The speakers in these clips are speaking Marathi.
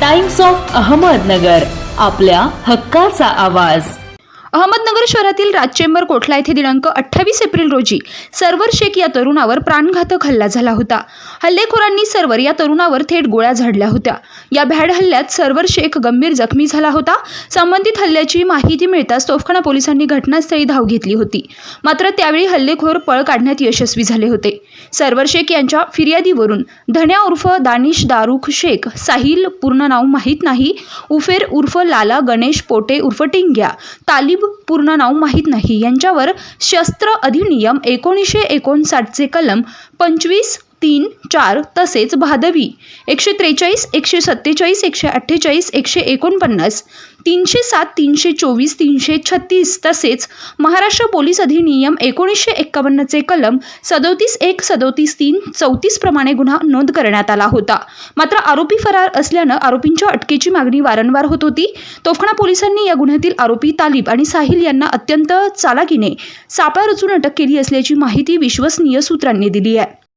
टाइम्स ऑफ अहमदनगर आपल्या हक्काचा आवाज. अहमदनगर शहरातील राज चेंबर कोठला येथे दिनांक अठ्ठावीस एप्रिल रोजी सर्वर शेख या तरुणावर प्राणघातक हल्ला झाला होता. हल्लेखोरांनी सर्वर या तरुणावर थेट गोळ्या झाडल्या होत्या. या भ्याड हल्ल्यात सर्वर शेख गंभीर जखमी झाला होता. संबंधित हल्ल्याची माहिती मिळताच तोफखाना पोलिसांनी घटनास्थळी धाव घेतली होती. मात्र त्यावेळी हल्लेखोर पळ काढण्यात यशस्वी झाले होते. सर्वर शेख यांच्या फिर्यादीवरून धन्या उर्फ दानिश दारुख शेख साहिल पूर्ण नाव माहीत नाही उफेर उर्फ लाला गणेश पोटे उर्फ टिंग्या तालिब पूर्ण नाव माहीत नाही यांच्यावर शस्त्र अधिनियम एकोणीसशे एकोणसाठचे कलम पंचवीस तीन चार तसेच भादवी. एकशे त्रेचाळीस एकशे सत्तेचाळीस एकशे अठ्ठेचाळीस एकशे एकोणपन्नास. तीनशे सात तीनशे चोवीस तीनशे छत्तीस. तसेच महाराष्ट्र पोलीस अधिनियम एकोणीसशे एक्कावन्नचे कलम सदोतीस एक सदोतीस तीन चौतीस प्रमाणे गुन्हा नोंद करण्यात आला होता. मात्र आरोपी फरार असल्यानं आरोपींच्या अटकेची मागणी वारंवार होत होती. तोफखाना पोलिसांनी या गुन्ह्यातील आरोपी तालिब आणि साहिल यांना अत्यंत चालाकीने सापळा रचून अटक केली असल्याची माहिती विश्वसनीय सूत्रांनी दिली आहे.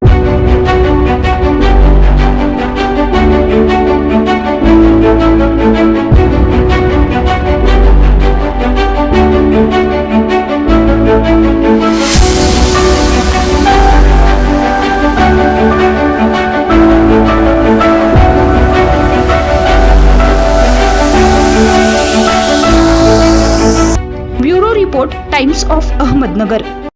Report Times of Ahmednagar.